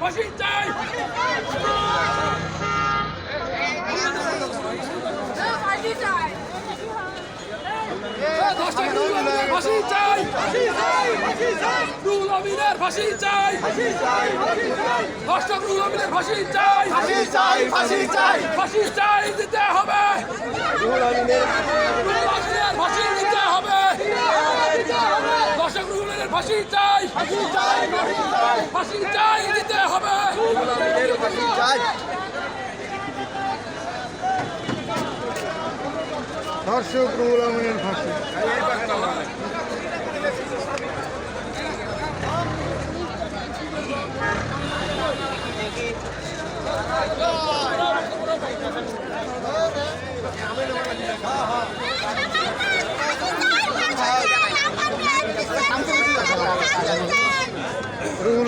ফাঁসি চাই ফাঁসি চাই রুহুল আমিনের ফাঁসি চাই দশটা রুহুল আমিনের ফাঁসি চাই ফাঁসি চাই ফাঁসি চাই ফাঁসি চাই দিতে হবে রুহুল আমিনের ফাঁসি দিতে হবে দশটা রুহুল আমিনের ফাঁসি চাই ফাঁসি চাই ফাঁসি চাই দিতে হবে। ফাঁসি চাই দর্শক রুহুল আমিনের ফাঁসি। রুহুল আমিন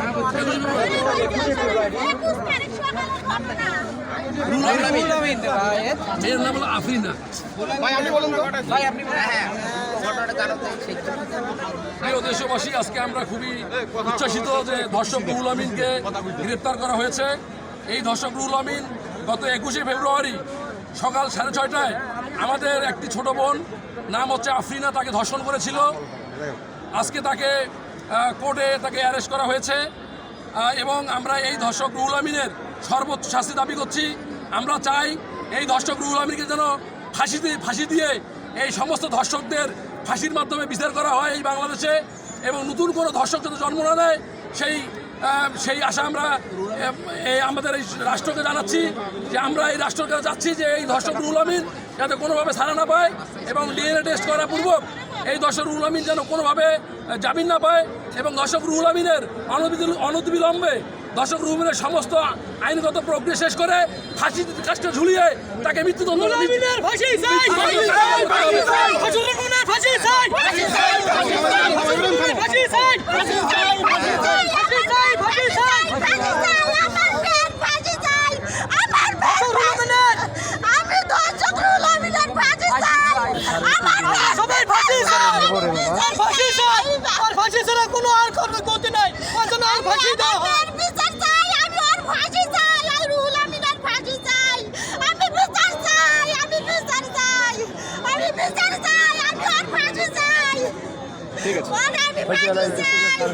মেয়ের নাম হলো আফরিনা ভাই আপনি বলুন দেশবাসী, আজকে আমরা খুবই উচ্ছ্বাসিত যে ধর্ষক রুহুল আমিনকে গ্রেপ্তার করা হয়েছে। এই ধর্ষক রুহুল আমিন গত একুশে ফেব্রুয়ারি সকাল সাড়ে ছয়টায় আমাদের একটি ছোট বোন, নাম হচ্ছে আফরিনা, তাকে ধর্ষণ করেছিল। আজকে তাকে কোর্টে তাকে অ্যারেস্ট করা হয়েছে। এবং আমরা এই ধর্ষক রুহুল আমিনের সর্বোচ্চ শাস্তি দাবি করছি। আমরা চাই এই ধর্ষক রুহুল আমিনকে যেন দিয়ে ফাঁসি দিয়ে এই সমস্ত ধর্ষকদের ফাঁসির মাধ্যমে বিচার করা হয় এই বাংলাদেশে এবং নতুন কোনো ধর্ষক যাতে জন্ম না নেয়, সেই সেই আশা আমরা এই আমাদের এই রাষ্ট্রকে জানাচ্ছি যে আমরা এই রাষ্ট্রকে যাচ্ছি যে এই ধর্ষক রুহুল আমিন যাতে কোনোভাবে ছাড়া না পায় এবং ডিএনএ টেস্ট করা পূর্বক এই দর্শক রুহুল আমিন যেন কোনোভাবে জামিন না পায় এবং দশক রুহুল আমিনের অনতিবিলম্বে দশক রুহুলের সমস্ত আইনগত প্রক্রিয়া শেষ করে ফাঁসি কাজটা ঝুলিয়ে তাকে মৃত্যুদণ্ড সবাই ফাঁসি কোনো আর কোনো গতি নাই। আর জন্য আর ফাঁসি দাও বিচার চাই আমি ওর ফাঁসি চাই আর রুল আমিনের ফাঁসি চাই। আমি বিচার চাই আমি বিচার চাই আমি বিচার চাই আমি ওর ফাঁসি চাই। ঠিক আছে। আমি ফাঁসি চাই।